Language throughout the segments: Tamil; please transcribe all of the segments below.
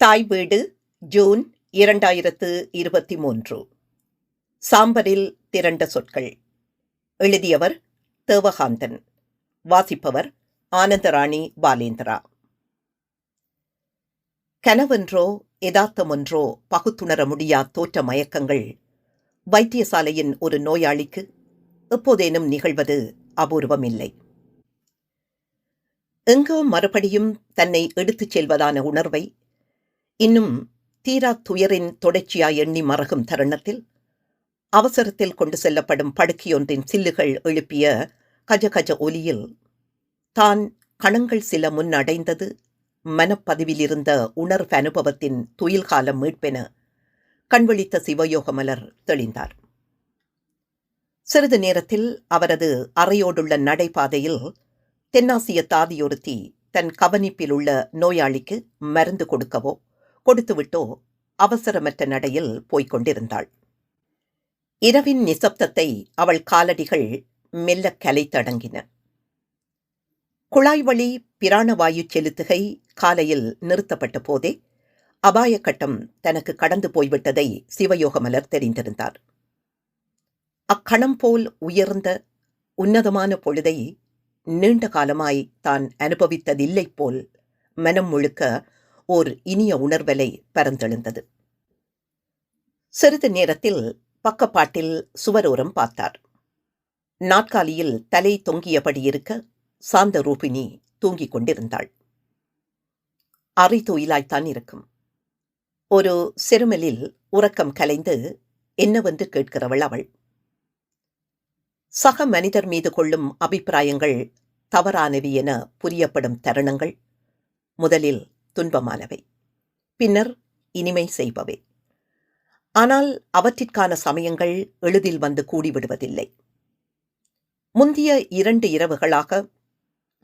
தாய் வீடு ஜூன் இரண்டாயிரத்து இருபத்தி மூன்று. சாம்பரில் திரண்ட சொற்கள். எழுதியவர் தேவகாந்தன். வாசிப்பவர் ஆனந்தராணி பாலேந்திரா. கனவென்றோ யதார்த்தமொன்றோ பகுத்துணர முடியா தோற்ற மயக்கங்கள் வைத்தியசாலையின் ஒரு நோயாளிக்கு எப்போதேனும் நிகழ்வது அபூர்வமில்லை. எங்கோ மறுபடியும் தன்னை எடுத்துச் செல்வதான உணர்வை இன்னும் தீரா துயரின் தொடர்ச்சியாய் எண்ணி மறகும் தருணத்தில் அவசரத்தில் கொண்டு செல்லப்படும் படுக்கையொன்றின் சில்லுகள் எழுப்பிய கஜ கஜ ஒலியில் தான் கணங்கள் சில முன் அடைந்தது. மனப்பதிவிலிருந்த உணர்வு அனுபவத்தின் துயில்காலம் மீட்பென கண்விழித்த சிவயோகமலர் தெளிந்தார். சிறிது நேரத்தில் அவரது அறையோடுள்ள நடைபாதையில் தென்னாசிய தாதியொருத்தி தன் கவனிப்பில் உள்ள நோயாளிக்கு மருந்து கொடுக்கவோ கொடுத்துவிட்டோ அவசரமற்ற நடையில் போய்க் கொண்டிருந்தாள் இரவின் நிசப்தத்தை அவள் காலடிகள் மெல்ல கலைத்தடங்கின குழாய் வழி பிராணவாயு செலுத்துகை காலையில் நிறுத்தப்பட்ட போதே அபாய கட்டம் தனக்கு கடந்து போய்விட்டதை சிவயோகமலர் தெரிந்திருந்தார். அக்கணம் போல் உயர்ந்த உன்னதமான பொழுதை நீண்ட காலமாய் தான் அனுபவித்ததில்லை போல் மனம் முழுக்க ஓர் இனிய உணர்வலை பரந்தெழுந்தது. சிறிது நேரத்தில் பக்கப்பாட்டில் சுவரோரம் பார்த்தார். நாற்காலியில் தலை தொங்கியபடி இருக்க சாந்த ரூபினி தூங்கிக் கொண்டிருந்தாள். அறை தூயிலாய்த்தான் இருக்கும். ஒரு செருமலில் உறக்கம் கலைந்து என்னவென்று கேட்கிறவள் அவள். சக மனிதர் மீது கொள்ளும் அபிப்பிராயங்கள் தவறானவை என புரியப்படும் தருணங்கள். முதலில் துன்பமானவை. பின்னர் இனிமை செய்பவை. ஆனால் அவற்றிற்கான சமயங்கள் எளிதில் வந்து கூடிவிடுவதில்லை. முந்திய இரண்டு இரவுகளாக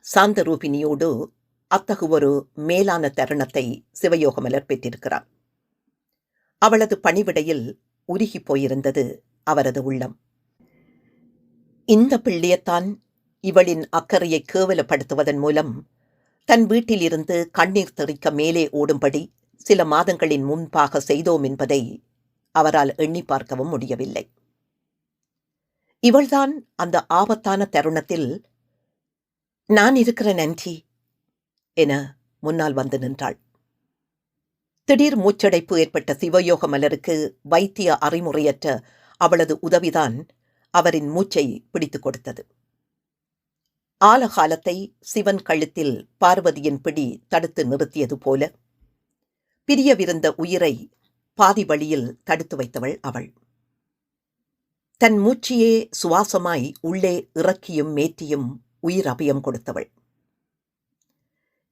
சாந்த ரூபினியோடு அத்தகு ஒரு மேலான தருணத்தை சிவயோகமலர் பெற்றிருக்கிறார். அவளது பணிவிடையில் உருகி போயிருந்தது அவரது உள்ளம். இந்த பிள்ளையத்தான் இவளின் அக்கறையை கேவலப்படுத்துவதன் மூலம் தன் வீட்டிலிருந்து கண்ணீர் தெறிக்க மேலே ஓடும்படி சில மாதங்களின் முன்பாக செய்தோம் என்பதை அவரால் எண்ணி பார்க்கவும் முடியவில்லை. இவள்தான் அந்த ஆபத்தான தருணத்தில் நான் இருக்கிற நன்றி என முன்னால் வந்து நின்றாள். திடீர் மூச்சடைப்பு ஏற்பட்ட சிவயோக மலருக்கு வைத்திய அறிமுறையற்ற அவளது உதவிதான் அவரின் மூச்சை பிடித்துக் கொடுத்தது. ஆலகாலத்தை சிவன் கழுத்தில் பார்வதியின் பிடி தடுத்து நிறுத்தியது போல பிரியவிருந்த உயிரை பாதி வழியில் தடுத்து வைத்தவள் அவள். தன் மூச்சியே சுவாசமாய் உள்ளே இறக்கியும் மேற்றியும் உயிர் அபயம் கொடுத்தவள்.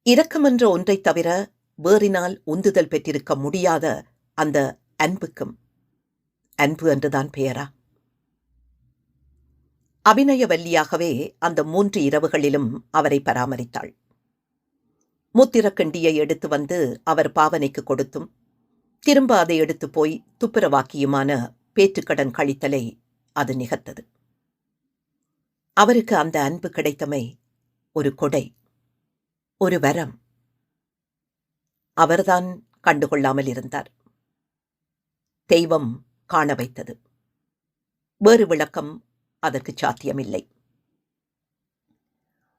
இரக்கமென்ற ஒன்றைத் தவிர வேறினால் உந்துதல் பெற்றிருக்க முடியாத அந்த அன்புக்கும் அன்பு என்றுதான் பெயரா? அபிநயவல்லியாகவே அந்த மூன்று இரவுகளிலும் அவரை பராமரித்தாள். மூத்திரக்கண்டியை எடுத்து வந்து அவர் பாவனைக்கு கொடுத்தும் திரும்ப அதை எடுத்து போய் துப்புரவாக்கியுமான பேற்றுக்கடன் கழித்தலை அது நிகழ்த்தது அவருக்கு அந்த அன்பு கிடைத்தமை ஒரு கொடை ஒரு வரம். அவர்தான் கண்டுகொள்ளாமல் இருந்தார். தெய்வம் காண வைத்தது. வேறு விளக்கம் அதற்கு சாத்தியமில்லை.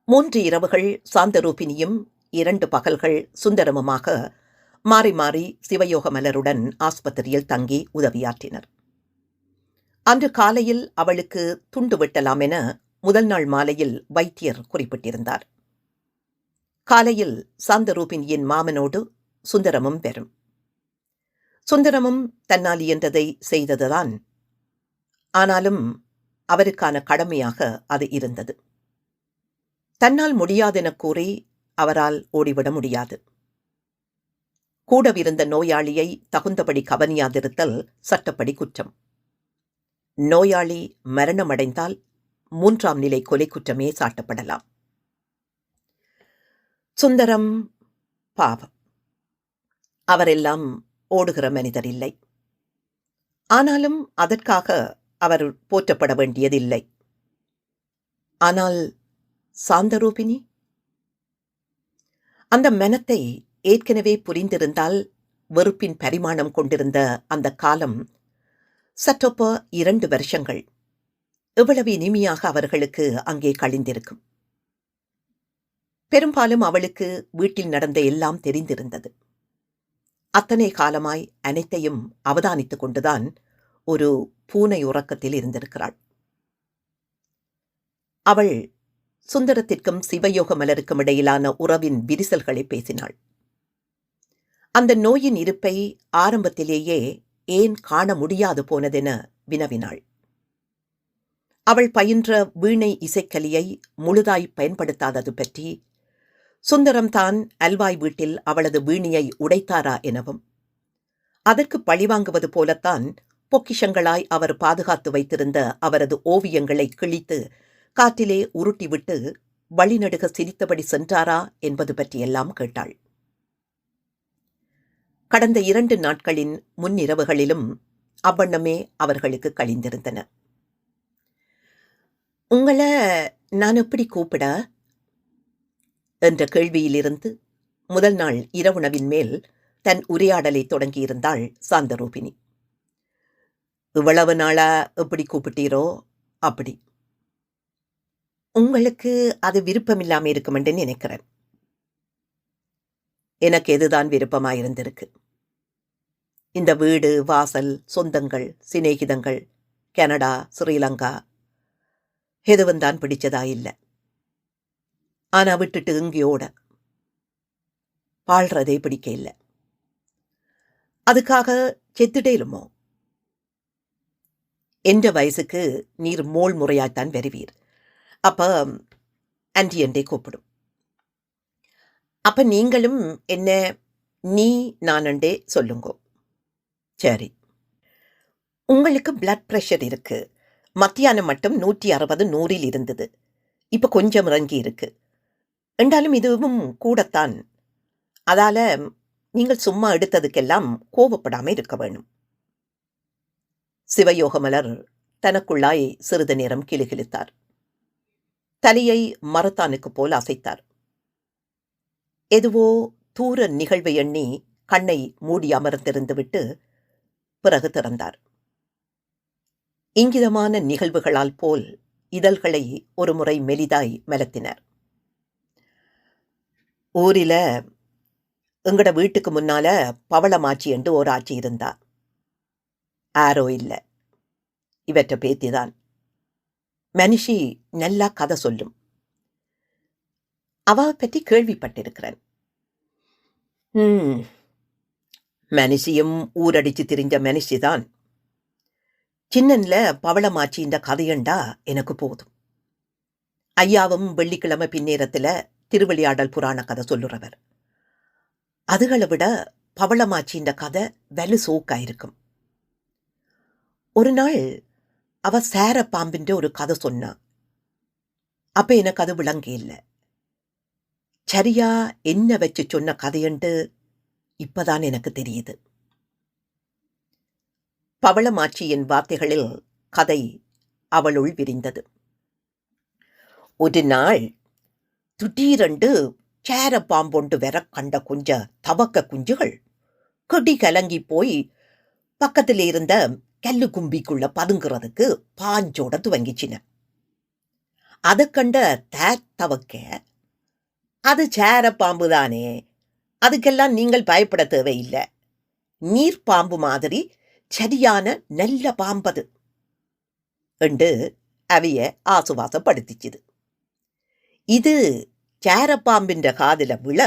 மூன்று இரவுகள் சாந்தரூபினியும் இரண்டு பகல்கள் சுந்தரமுமாக மாறி மாறி சிவயோக மலருடன் ஆஸ்பத்திரியில் தங்கி உதவியாற்றினர். அன்று காலையில் அவளுக்கு துண்டு வெட்டலாம் என முதல் நாள் மாலையில் வைத்தியர் குறிப்பிட்டிருந்தார். காலையில் சாந்தரூபினியின் மாமனோடு சுந்தரமும் பெறும். சுந்தரமும் தன்னால் இயன்றதை செய்ததுதான் ஆனாலும் அவருக்கான கடமையாக அது இருந்தது. தன்னால் முடியாதென கூறி அவரால் ஓடிவிட முடியாது. கூடவிருந்த நோயாளியை தகுந்தபடி கவனியாதிருத்தல் சட்டப்படி குற்றம். நோயாளி மரணமடைந்தால் மூன்றாம் நிலை கொலை குற்றமே சாட்டப்படலாம். சுந்தரம் பாவம். அவரெல்லாம் ஓடுகிற மனிதர் இல்லை. ஆனாலும் அதற்காக அவர் போற்றப்பட வேண்டியதில்லை. ஆனால் சாந்தரூபிணி? அந்த மனத்தை ஏற்கனவே புரிந்திருந்தால் வெறுப்பின் பரிமாணம் கொண்டிருந்த அந்த காலம் சற்றொப்ப இரண்டு வருஷங்கள். எவ்வளவு இனிமையாக அவர்களுக்கு அங்கே கழிந்திருக்கும். பெரும்பாலும் அவளுக்கு வீட்டில் நடந்த எல்லாம் தெரிந்திருந்தது. அத்தனை காலமாய் அனைத்தையும் அவதானித்துக் கொண்டுதான் ஒரு பூனை உறக்கத்தில் இருந்திருக்கிறாள். அவள் சுந்தரத்திற்கும் சிவயோக மலருக்கும் இடையிலான உறவின் விரிசல்களை பேசினாள். அந்த நோயின் இருப்பை ஆரம்பத்திலேயே ஏன் காண முடியாது போனதென வினவினாள். அவள் பயின்ற வீணை இசைக்கலியை முழுதாய் பயன்படுத்தாதது பற்றி சுந்தரம் தான் அல்வாய் வீட்டில் அவளது வீணியை உடைத்தாரா எனவும் அதற்கு பழிவாங்குவது போலத்தான் பொக்கிஷங்களாய் அவர் பாதுகாத்து வைத்திருந்த அவரது ஓவியங்களை கிழித்து காற்றிலே உருட்டிவிட்டு வழிநடுக சிரித்தபடி சென்றாரா என்பது பற்றியெல்லாம் கேட்டாள். கடந்த இரண்டு நாட்களின் முன்னிரவுகளிலும் அவ்வண்ணமே அவர்களுக்கு கழிந்திருந்தன. உங்களை நான் எப்படி கூப்பிட? என்ற கேள்வியிலிருந்து முதல் நாள் இரவுணவின் மேல் தன் உரையாடலை தொடங்கியிருந்தாள் சாந்தரூபிணி. இவ்வளவு நாளா எப்படி கூப்பிட்டீரோ அப்படி. உங்களுக்கு அது விருப்பமில்லாம இருக்குமென்று நினைக்கிறேன். எனக்கு எதுதான் விருப்பமாயிருந்திருக்கு? இந்த வீடு வாசல் சொந்தங்கள் சிநேகிதங்கள் கனடா ஸ்ரீலங்கா எதுவும் தான் பிடிச்சதா இல்லை. ஆனா விட்டுட்டு இங்கேயோட வாழ்றதே பிடிக்க இல்லை. அதுக்காக செத்துடேலுமோ என்ற வயசுக்கு நீர் மோள் முறையாய்த்தான் வருவீர். அப்ப ஆன்டி என்றே கூப்பிடும். அப்ப நீங்களும் என்ன நீ நானண்டே சொல்லுங்கோ. சரி. உங்களுக்கு பிளட் ப்ரெஷர் இருக்கு. மத்தியானம் மட்டும் நூற்றி அறுபது நூறில் இருந்தது. இப்போ கொஞ்சம் இறங்கி இருக்கு. என்றாலும் இதுவும் கூடத்தான். அதால நீங்கள் சும்மா எடுத்ததுக்கெல்லாம் கோவப்படாமல் இருக்க வேணும். சிவயோகமலர் தனக்குள்ளாய் சிறிது நேரம் கிளுகிழித்தார். தலையை மரத்தானுக்கு போல் அசைத்தார். எதுவோ தூர நிகழ்வை எண்ணி கண்ணை மூடி அமர்ந்திருந்துவிட்டு பிறகு திறந்தார். இங்கிதமான நிகழ்வுகளால் போல் இதழ்களை ஒருமுறை மெலிதாய் மலத்தினர் ஊரில எங்கட வீட்டுக்கு முன்னால பவளமாச்சி என்று ஒரு ஆட்சி இருந்தார். ஆரோ இல்ல. பேத்தி பேத்திதான். மனுஷி நல்லா கதை சொல்லும். அவ பற்றி கேள்விப்பட்டிருக்கிறேன். மனுஷியும் ஊரடிச்சு திரிஞ்ச மனுஷிதான் சின்னன்ல பவளமாச்சின்ற கதையண்டா எனக்கு போதும். ஐயாவும் வெள்ளிக்கிழமை பின்னேரத்தில் திருவிளையாடல் புராண கதை சொல்லுறவர். அதுகளை விட பவளமாச்சின்ற கதை வலு சோக்கா இருக்கும் ஒரு நாள் அவ சேர பாம்பின்ற ஒரு கதை சொன்னா. அப்ப எனக்கு அது விளங்க இல்லை. சரியா என்ன வச்சு சொன்ன கதையண்டு இப்பதான் எனக்கு தெரியுது. பவளமாட்சியின் வார்த்தைகளில் கதை அவளுள் விரிந்தது. ஒரு நாள் திடீரென்று சேர பாம்பொண்டு வர கண்ட குஞ்ச தவக்க குஞ்சுகள் கொடி கலங்கி போய் பக்கத்தில் இருந்த கல்லு கும்பிக்குள்ள பதுங்குறதுக்கு பாஞ்சோட துவங்கிச்சின. அதை கண்ட தவக்க அது சேர பாம்பு தானே அதுக்கெல்லாம் நீங்கள் பயப்பட தேவையில்லை. நீர் பாம்பு மாதிரி சரியான நல்ல பாம்பது என்று அவைய ஆசுவாசப்படுத்திச்சுது. இது சேரப்பாம்பின்ற காதில் விழ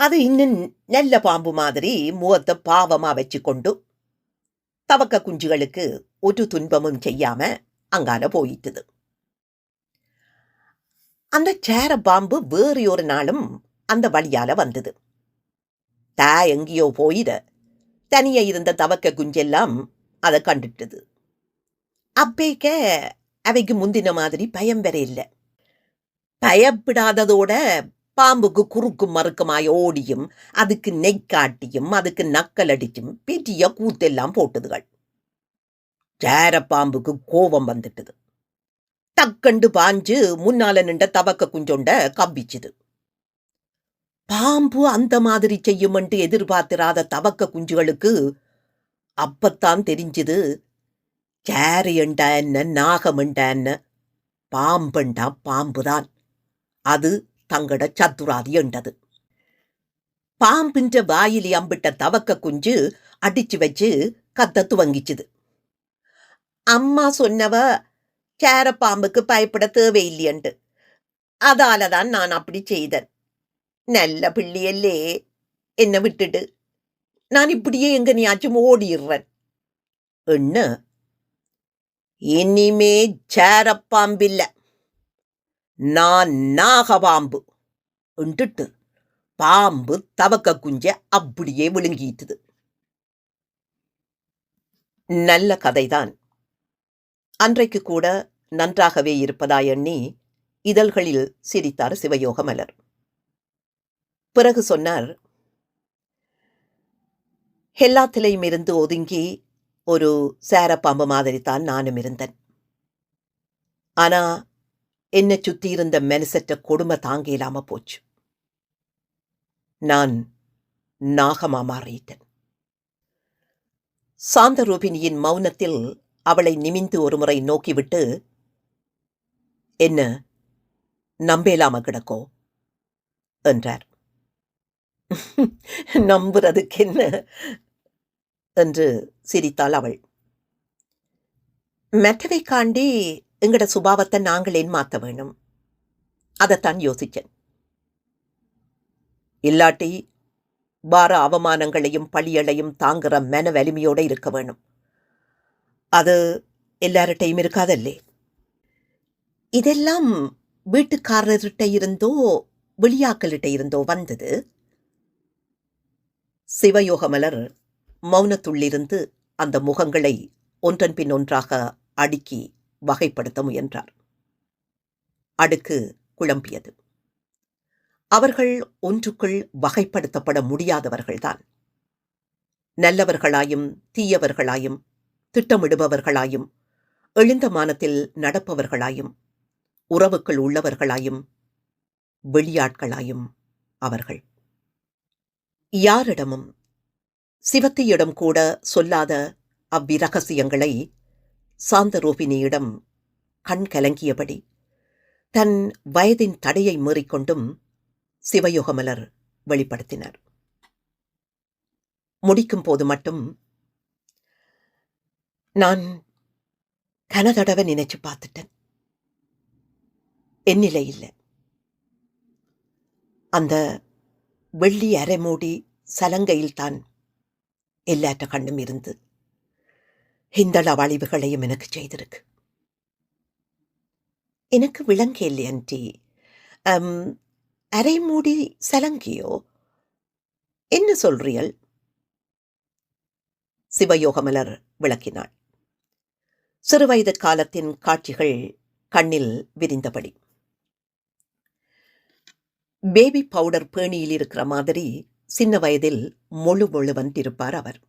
அது இன்னும் நல்ல பாம்பு மாதிரி முகத்தை பாவமா வச்சு கொண்டு தவக்க குஞ்சுகளுக்கு ஒரு துன்பமும் செய்யாம அங்கால போயிட்டுது. அந்த சேர பாம்பு வேறு ஒரு நாளும் அந்த வழியால வந்தது. தா எங்கேயோ போயிட தனியா இருந்த தவக்க குஞ்செல்லாம் அதை கண்டுட்டுது. அப்பேக்க அவைக்கு முந்தின மாதிரி பயம் வேற இல்லை. பயப்படாததோட பாம்புக்கு குறுக்கும் மறுக்குமாய் ஓடியும் அதுக்கு நெய்க்காட்டியும் அதுக்கு நக்கல் அடிச்சும் பெரிய கூத்தெல்லாம் போட்டுதுகள். சேர பாம்புக்கு கோபம் வந்துட்டுது. டக்கண்டு பாஞ்சு முன்னால நின்ற தவக்க குஞ்சொண்ட கவ்விச்சுது. பாம்பு அந்த மாதிரி செய்யுமென்று எதிர்பார்த்திராத தவக்க குஞ்சுகளுக்கு அப்பத்தான் தெரிஞ்சுது கேரியண்டா என்ன நாகம் என்ன? பாம்பண்டா பாம்புதான். அது தங்கட சத்துராதி என்றது பாம்பின்ற வாயிலி அம்பிட்ட தவக்க குஞ்சு அடிச்சு வச்சு கத்த துவங்கிச்சுது. அம்மா சொன்னவ சேர பாம்புக்கு பயப்பட தேவையில்லையண்டு. அதால தான் நான் அப்படி செய்தேன். நல்ல பிள்ளையல்லே என்ன விட்டுடு. நான் இப்படியே எங்கனியாச்சும் ஓடிடுறேன் என்ன? இனிமே சேரப்பாம்பில்லை நான் நாகபாம்பு உண்டுட்டு பாம்பு தவக்க குஞ்ச அப்படியே விழுங்கிட்டுது. நல்ல கதைதான். அன்றைக்கு கூட நன்றாகவே இருப்பதா எண்ணி இதழ்களில் சிரித்தார் சிவயோகமலர் பிறகு சொன்னார் எல்லாத்திலையும் இருந்து ஒதுங்கி ஒரு சேரப்பாம்பு மாதிரி தான் நானும் இருந்தேன். ஆனா என்னை சுத்தி இருந்த மெனசற்ற கொடுமை தாங்க இல்லாம போச்சு. நான் நாகமா மாறிட்டேன். சாந்தரூபினியின் மௌனத்தில் அவளை நிமிந்து ஒருமுறை நோக்கிவிட்டு என்ன நம்பேலாம கிடக்கோ? என்றார். நம்புறதுக்கு என்ன என்று சிரித்தாள் அவள். மற்றவை காண்டி எங்கட சுபாவத்தை நாங்கள் ஏன் மாற்ற வேணும்? அதைத்தான் யோசிச்சேன். இல்லாட்டி வார அவமானங்களையும் பழியலையும் தாங்குற மன வலிமையோடு இருக்க வேணும். அது எல்லார்டையும் இருக்காதல்லே. இதெல்லாம் வீட்டுக்காரர்கிட்ட இருந்தோ வெளியாக்கள்கிட்ட இருந்தோ வந்தது. சிவயோகமலர் மௌனத்துள்ளிருந்து அந்த முகங்களை ஒன்றன் பின் ஒன்றாக அடுக்கி வகைப்படுத்த முயன்றார். அடுக்கு குழம்பியது. அவர்கள் ஒன்றுக்குள் வகைப்படுத்தப்பட முடியாதவர்கள்தான். நல்லவர்களாயும் தீயவர்களாயும் திட்டமிடுபவர்களாயும் எழுந்த மானத்தில் நடப்பவர்களாயும் உறவுக்குள் உள்ளவர்களாயும் வெளியாட்களாயும் அவர்கள். யாரிடமும் சிவத்தியிடம் கூட சொல்லாத அவ்விரகசியங்களை சாந்தரூபினியிடம் கண் கலங்கியபடி தன் வயதின் தடையை மீறிக்கொண்டும் சிவயோகமலர் வெளிப்படுத்தினார். முடிக்கும் போது மட்டும் நான் கனதடவை நினைச்சு பார்த்துட்டேன். என்னில இல்லை. அந்த வெள்ளி அரைமூடி சலங்கையில் தான் எல்லாற்ற கண்ணும் இருந்து ஹிந்தள வழிவுகளையும் எனக்கு செய்திருக்கு. எனக்கு விளங்க இல்லை ஆன்டி அரைமூடி சலங்கியோ? என்ன சொல்றியல்? சிவயோகமலர் விளக்கினாள். சிறுவயது காலத்தின் காட்சிகள் கண்ணில் விரிந்தபடி. பேபி பவுடர் பேணியில் இருக்கிற மாதிரி சின்ன வயதில் மொழு முழுவன் அவர்.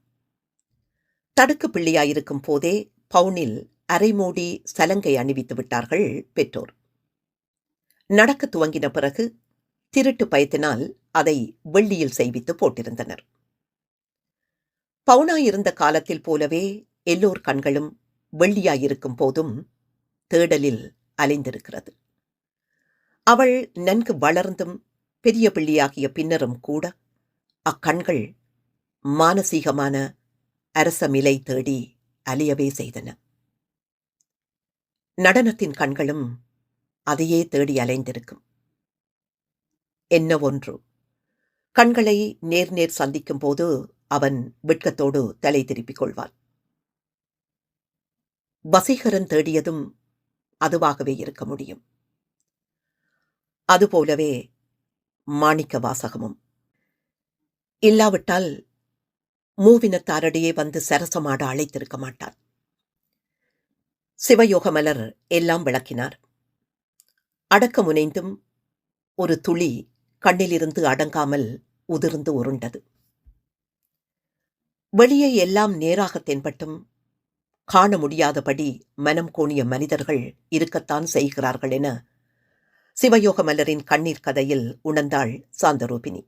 தடுக்கு பிள்ளையாயிருக்கும் போதே பவுனில் அரைமூடி சலங்கை அணிவித்து விட்டார்கள் பெற்றோர். நடக்க துவங்கின பிறகு திருட்டு பயத்தினால் அதை வெள்ளியில் செய்வித்து போட்டிருந்தனர். பவுனாயிருந்த காலத்தில் போலவே எல்லோர் கண்களும் வெள்ளியாயிருக்கும் போதும் தேடலில் அலைந்திருக்கிறது. அவள் நன்கு வளர்ந்தும் பெரிய பிள்ளையாகிய பின்னரும் கூட அக்கண்கள் மானசீகமான அரசமிலை தேடி அலையவே செய்தன. நடனத்தின் கண்களும் அதையே தேடி அலைந்திருக்கும். என்ன ஒன்று? கண்களை நேர் நேர் சந்திக்கும் போது அவன் வெட்கத்தோடு தலை திருப்பிக் கொள்வான். வசீகரன் தேடியதும் அதுவாகவே இருக்க முடியும். அதுபோலவே மாணிக்க வாசகமும் இல்லாவிட்டால் மூவினத்தாரடியே வந்து சரசமாட அழைத்திருக்க மாட்டார். சிவயோகமலர் எல்லாம் விளக்கினார். அடக்க முனைந்தும் ஒரு துளி கண்ணிலிருந்து அடங்காமல் உதிர்ந்து உருண்டது. வெளியே எல்லாம் நேராக தென்பட்டும் காண முடியாதபடி மனம் கோணிய மனிதர்கள் இருக்கத்தான் செய்கிறார்கள் என சிவயோகமலரின் கண்ணீர் கதையில் உணர்ந்தாள் சாந்தரூபினி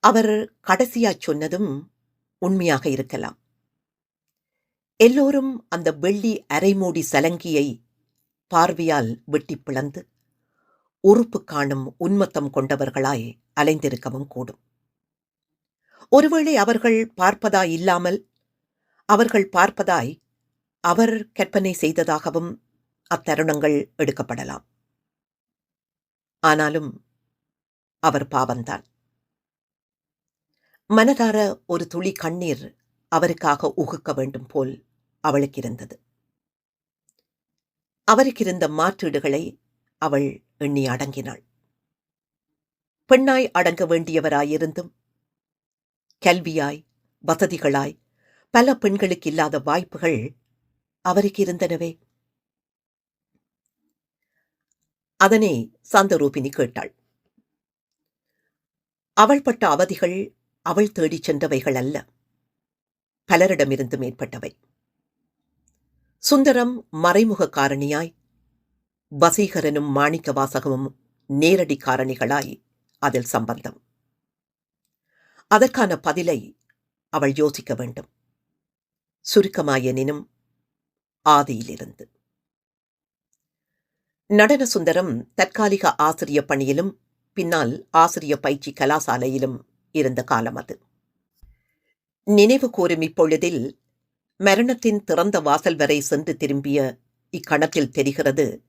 அவர் கடைசியா சொன்னதும் உண்மையாக இருக்கலாம். எல்லோரும் அந்த வெள்ளி அரைமூடி சலங்கியை பார்வையால் வெட்டி பிளந்து உறுப்பு காணும் உன்மத்தம் கொண்டவர்களாய் அலைந்திருக்கவும் கூடும். ஒருவேளை அவர்கள் பார்ப்பதாய் இல்லாமல் அவர்கள் பார்ப்பதாய் அவர் கற்பனை செய்ததாகவும் அத்தருணங்கள் எடுக்கப்படலாம். ஆனாலும் அவர் பாவந்தான் மனதார ஒரு துளி கண்ணீர் அவருக்காக உகுக்க வேண்டும் போல் அவளுக்கு இருந்தது அவருக்கிருந்த மாற்றீடுகளை அவள் எண்ணி அடங்கினாள். பெண்ணாய் அடங்க வேண்டியவராயிருந்தும் கல்வியாய் வசதிகளாய் பல பெண்களுக்கு இல்லாத வாய்ப்புகள் அவருக்கு இருந்தனவே அதனை சாந்தரூபினி கேட்டாள். அவள் பட்ட அவதிகள் அவள் தேடிச் சென்றவைகள் அல்ல. பலரிடமிருந்து மேற்பட்டவை. சுந்தரம் மறைமுக காரணியாய் வசீகரனும் மாணிக்க வாசகமும் நேரடி காரணிகளாய் அதில் சம்பந்தம். அதற்கான பதிலை அவள் யோசிக்க வேண்டும். சுருக்கமாயெனினும் ஆதியிலிருந்து. நடன சுந்தரம் தற்காலிக ஆசிரிய பணியிலும் பின்னால் ஆசிரிய பயிற்சி கலாசாலையிலும் இருந்த காலம் அது. நினைவு கூறும் இப்பொழுதில் மரணத்தின் திறந்த வாசல் வரை சென்று திரும்பிய இக்கணத்தில் தெரிகிறது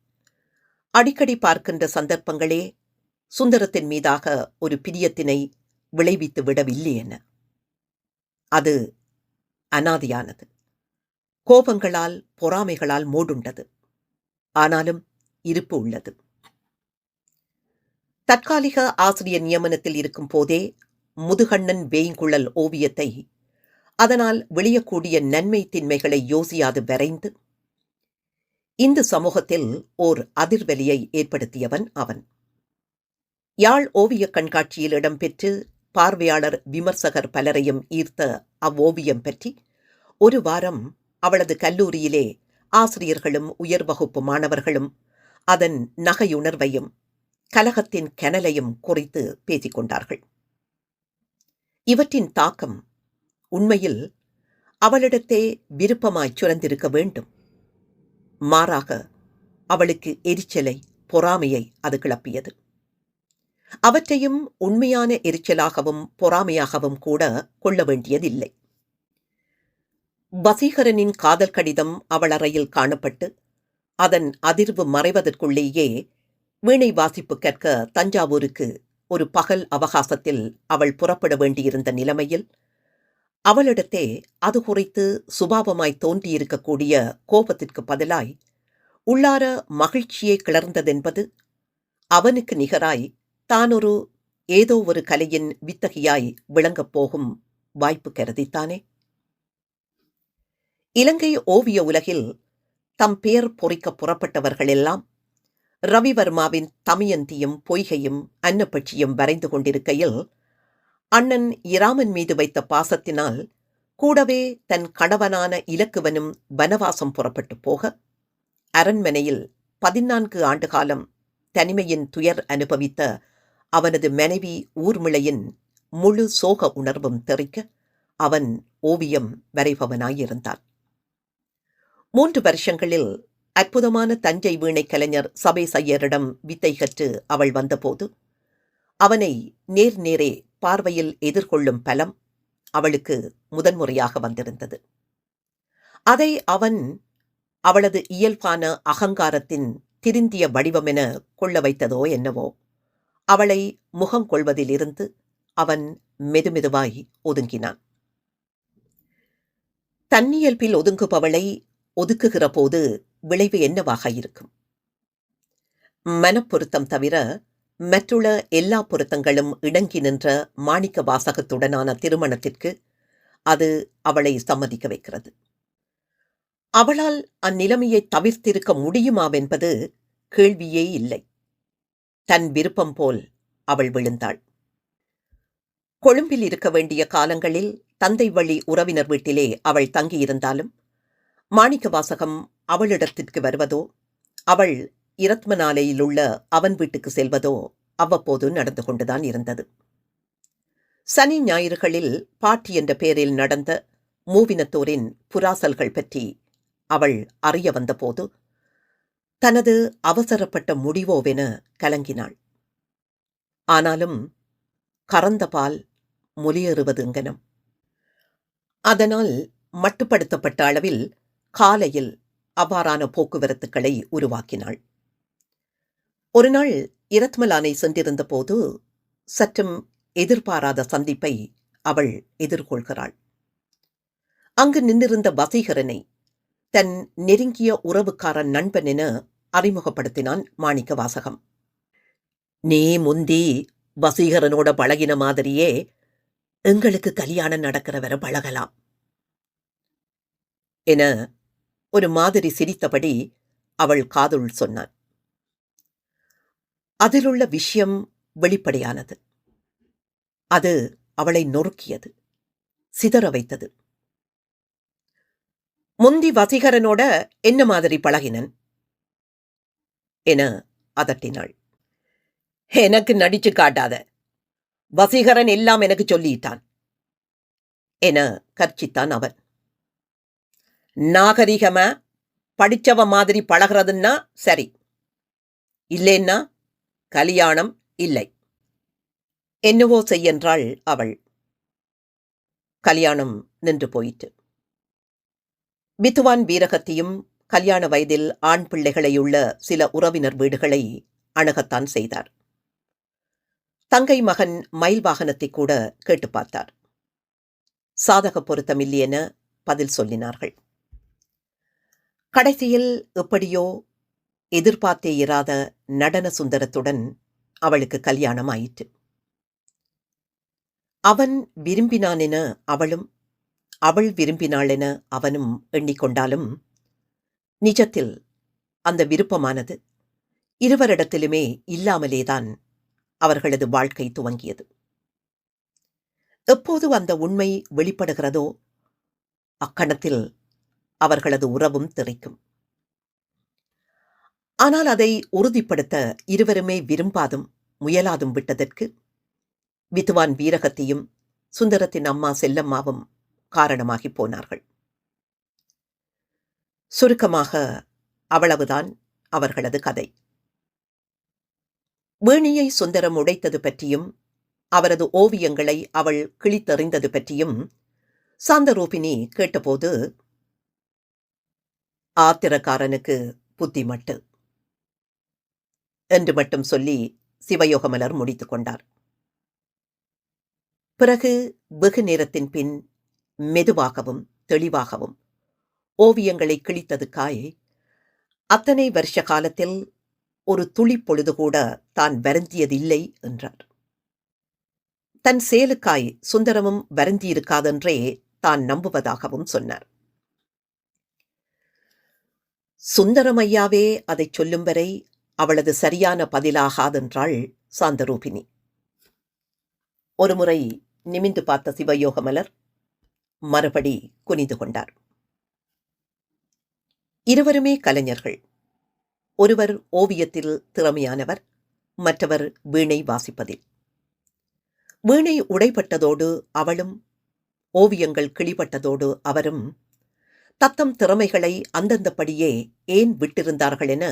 அடிக்கடி பார்க்கின்ற சந்தர்ப்பங்களே சுந்தரத்தின் மீதாக ஒரு பிரியத்தினை விளைவித்து விடவில்லை என. அது அனாதியானது. கோபங்களால் பொறாமைகளால் மூடுண்டது. ஆனாலும் இருப்பு உள்ளது. தற்காலிக ஆசிரியர் நியமனத்தில் இருக்கும் போதே முதுகண்ணன் வேய்குழல் ஓவியத்தை அதனால் விளையக்கூடிய நன்மை தின்மைகளை யோசியாது வரைந்து. இந்து சமூகத்தில் ஓர் அதிர்வெளியை ஏற்படுத்தியவன் அவன். யாழ் ஓவியக் கண்காட்சியில் இடம்பெற்று பார்வையாளர் விமர்சகர் பலரையும் ஈர்த்த அவ்வோவியம் பற்றி ஒரு வாரம் அவளது கல்லூரியிலே ஆசிரியர்களும் உயர் வகுப்பு மாணவர்களும் அதன் நகையுணர்வையும் கலகத்தின் கனலையும் குறித்து பேசிக் கொண்டார்கள் இவற்றின் தாக்கம் உண்மையில் அவளிடத்தே விருப்பமாய் சுரந்திருக்க வேண்டும். மாறாக அவளுக்கு எரிச்சலை பொறாமையை அது கிளப்பியது. அவற்றையும் உண்மையான எரிச்சலாகவும் பொறாமையாகவும் கூட கொள்ள வேண்டியதில்லை. வசீகரனின் காதல் கடிதம் அவள் அறையில் காணப்பட்டு அதன் அதிர்வு மறைவதற்குள்ளேயே வீணை வாசிப்பு கற்க தஞ்சாவூருக்கு ஒரு பகல் அவகாசத்தில் அவள் புறப்பட வேண்டியிருந்த நிலைமையில் அவளிடத்தே அது குறித்து சுபாவமாய் தோன்றியிருக்கக்கூடிய கோபத்திற்கு பதிலாய் உள்ளார மகிழ்ச்சியை கிளர்ந்ததென்பது அவனுக்கு நிகராய் தான் ஒரு ஏதோ ஒரு கலையின் வித்தகியாய் விளங்கப் போகும் வாய்ப்பு கருதித்தானே? இலங்கை ஓவிய உலகில் தம் பெயர் பொறிக்க புறப்பட்டவர்களெல்லாம் ரவிவர்மாவின் தமியந்தியும் பொய்கையும் அன்னப்பட்சியும் வரைந்து கொண்டிருக்கையில் அண்ணன் இராமன் மீது வைத்த பாசத்தினால் கூடவே தன் கணவனான இலக்குவனும் வனவாசம் புறப்பட்டு போக அரண்மனையில் பதினான்கு ஆண்டு காலம் தனிமையின் துயர் அனுபவித்த அவனது மனைவி ஊர்மிளையின் முழு சோக உணர்வும் தெறிக்க அவன் ஓவியம் வரைபவனாயிருந்தான். மூன்று வருஷங்களில் அற்புதமான தஞ்சை வீணை கலைஞர் சபை சையரிடம் வித்தை கற்று அவள் வந்தபோது அவனை நேர் நேரே பார்வையில் எதிர்கொள்ளும் பலம் அவளுக்கு முதன்முறையாக வந்திருந்தது. அதை அவன் அவளது இயல்பான அகங்காரத்தின் திருந்திய வடிவமென கொள்ள வைத்ததோ என்னவோ அவளை முகம் கொள்வதிலிருந்து அவன் மெதுமெதுவாய் ஒதுங்கினான். தன்னியல்பில் ஒதுங்குபவளை ஒதுக்குகிற போது விளைவு என்னவாக இருக்கும்? மனப்பொருத்தம் தவிர மற்றுள்ள எல்லா பொருத்தங்களும் இடங்கி நின்ற மாணிக்க வாசகத்துடனான திருமணத்திற்கு அது அவளை சம்மதிக்க வைக்கிறது. அவளால் அந்நிலைமையை தவிர்த்திருக்க முடியுமாவென்பது கேள்வியே இல்லை. தன் விருப்பம் போல் அவள் விழுந்தாள். கொழும்பில் இருக்க வேண்டிய காலங்களில் தந்தை வழி உறவினர் வீட்டிலே அவள் தங்கியிருந்தாலும் மாணிக்க வாசகம் அவளிடத்திற்கு வருவதோ? அவள் இரத்மனாலையிலுள்ள அவன் வீட்டுக்கு செல்வதோ? அவ்வப்போது நடந்து கொண்டுதான் இருந்தது. சனி ஞாயிறுகளில் பாட்டி என்ற பெயரில் நடந்த மூவினத்தோரின் புராசல்கள் பற்றி அவள் அறிய வந்தபோது தனது அவசரப்பட்ட முடிவோவென கலங்கினாள். ஆனாலும் கறந்த பால் மொழியேறுவது எங்கனம் அதனால் மட்டுப்படுத்தப்பட்ட அளவில் காலையில் அவ்வாறான போக்குவரத்துக்களை உருவாக்கினாள். ஒருநாள் இரத்மலானை சென்றிருந்த போது சற்றும் எதிர்பாராத சந்திப்பை அவள் எதிர்கொள்கிறாள். அங்கு நின்றிருந்த வசீகரனை தன் நெருங்கிய உறவுக்காரன் நண்பன் என அறிமுகப்படுத்தினான் மாணிக்க வாசகம். நீ முந்தி வசீகரனோட பழகின மாதிரியே எங்களுக்கு கல்யாணம் நடக்கிற வரை பழகலாம் என ஒரு மாதிரி சிரித்தபடி அவள் காதுள் சொன்னான். அதிலுள்ள விஷயம் வெளிப்படையானது. அது அவளை நொறுக்கியது சிதற வைத்தது. முந்தி வசீகரனோட என்ன மாதிரி பழகினன்? என அதட்டினாள். எனக்கு நடிச்சு காட்டாத. வசீகரன் எல்லாம் எனக்கு சொல்லிட்டான். என கர்ச்சித்தான் அவன். நாகரிகமா படிச்சவ மாதிரி பழகிறதுன்னா சரி. இல்லைன்னா கல்யாணம் இல்லை. என்னவோ செய்யென்றாள் அவள். கல்யாணம் நின்று போயிற்று. வித்துவான் வீரகத்தியும் கல்யாண வயதில் ஆண் பிள்ளைகளையுள்ள சில உறவினர் வீடுகளை அணுகத்தான் செய்தார். தங்கை மகன் மயில் வாகனத்தை கூட கேட்டு பார்த்தார். சாதக பொருத்தம் இல்லையென பதில் சொல்லினார்கள். கடைசியில் எப்படியோ எதிர்பார்த்தே இராத நடன சுந்தரத்துடன் அவளுக்கு கல்யாணம் ஆயிற்று அவன் விரும்பினான் என அவளும் அவள் விரும்பினாள் என அவனும் எண்ணிக்கொண்டாலும் நிஜத்தில் அந்த விருப்பமானது இருவரிடத்திலுமே இல்லாமலேதான் அவர்களது வாழ்க்கை துவங்கியது. எப்போது அந்த உண்மை வெளிப்படுகிறதோ அக்கணத்தில் அவர்களது உறவும் திரைக்கும் ஆனால் அதை உறுதிப்படுத்த இருவருமே விரும்பாதும் முயலாதும் விட்டதற்கு வித்துவான் வீரகத்தையும் சுந்தரத்தின் அம்மா செல்லம்மாவும் காரணமாகி போனார்கள். சுருக்கமாக அவ்வளவுதான் அவர்களது கதை. வேணியை சுந்தரம் உடைத்தது பற்றியும் அவரது ஓவியங்களை அவள் கிழித்தறிந்தது பற்றியும் சாந்தரூபினி கேட்டபோது ஆத்திரக்காரனுக்கு புத்திமட்டு என்று மட்டும் சொல்லி சிவயோகமலர் முடித்துக் கொண்டார். பிறகு வெகு நேரத்தின் பின் மெதுவாகவும் தெளிவாகவும் ஓவியங்களை கிழித்ததுக்காய் அத்தனை வருஷ காலத்தில் ஒரு துளி பொழுது கூட தான் வருந்தியதில்லை என்றார். தன் செயலுக்காய் சுந்தரமும் வருந்தியிருக்காதென்றே தான் நம்புவதாகவும் சொன்னார். சுந்தரமையாவே அதைச் சொல்லும் வரை அவளது சரியான பதிலாகாதென்றாள் சாந்தரூபிணி. ஒருமுறை நிமிந்து பார்த்த சிவயோகமலர் மறுபடி குனிந்து கொண்டார். இருவருமே கலைஞர்கள். ஒருவர் ஓவியத்தில் திறமையானவர் மற்றவர் வீணை வாசிப்பதில். வீணை உடைப்பட்டதோடு அவளும் ஓவியங்கள் கிளிப்பட்டதோடு அவரும் தத்தம் திறமைகளை அந்தந்தபடியே ஏன் விட்டிருந்தார்கள் என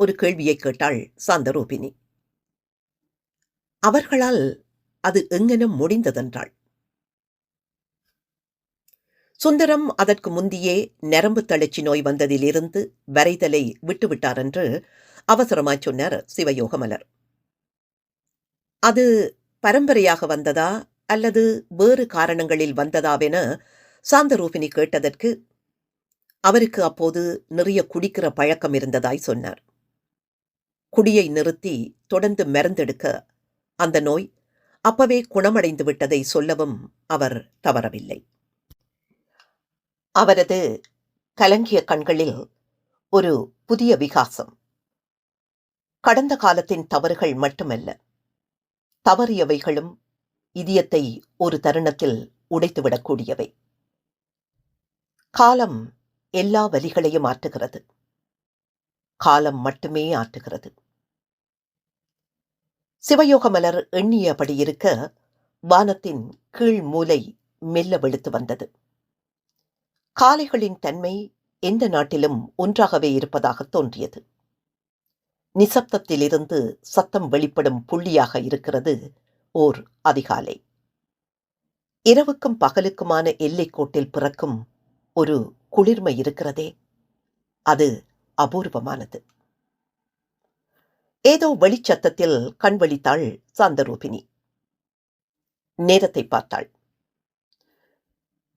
ஒரு கேள்வியை கேட்டாள் சாந்தரூபிணி. அவர்களால் அது எங்கெனும் முடிந்ததென்றாள். சுந்தரம் அதற்கு முந்தியே நரம்பு தளர்ச்சி நோய் வந்ததிலிருந்து வரைதலை விட்டுவிட்டார் என்று அவசரமாய் சொன்னார் சிவயோகமலர். அது பரம்பரையாக வந்ததா அல்லது வேறு காரணங்களில் வந்ததாவென சாந்தரூபிணி கேட்டதற்கு அவருக்கு அப்போது நிறைய குடிக்கிற பழக்கம் இருந்ததாய் சொன்னார். குடியை நிறுத்தி தொடர்ந்து மருந்தெடுக்க அந்த நோய் அப்பவே குணமடைந்து விட்டதை சொல்லவும் அவர் தவறவில்லை. அவரது கலங்கிய கண்களில் ஒரு புதிய விகாசம். கடந்த காலத்தின் தவறுகள் மட்டுமல்ல தவறியவைகளும் இதயத்தை ஒரு தருணத்தில் உடைத்துவிடக்கூடியவை. காலம் எல்லா வலிகளையும் ஆற்றுகிறது. காலம் மட்டுமே ஆற்றுகிறது. சிவயோக மலர் எண்ணியபடி இருக்க வானத்தின் கீழ் மூலை மெல்ல வெளுத்து வந்தது. காளைகளின் தன்மை எந்த நாட்டிலும் ஒன்றாகவே இருப்பதாக தோன்றியது. நிசப்தத்திலிருந்து சத்தம் வெளிப்படும் புள்ளியாக இருக்கிறது ஓர் அதிகாலை. இரவுக்கும் பகலுக்குமான எல்லைக்கோட்டில் பிறக்கும் ஒரு குளிர்மை இருக்கிறதே. அது அபூர்வமானது. ஏதோ வெளிச்சத்தத்தில் கண் விழித்தாள் சாந்தரூபிணி. நேரத்தை பார்த்தாள்.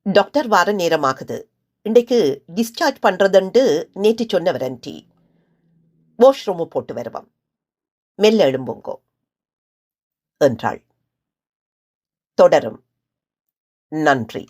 டாக்டர் வார நேரமாகுது. இன்றைக்கு டிஸ்சார்ஜ் பண்றதுண்டு நேற்று சொன்னவர் ஆன்டி. வாஷ்ரூமு போட்டு வருவோம். மெல்ல எழும்புங்கோ. என்றாள். தொடரும். நன்றி.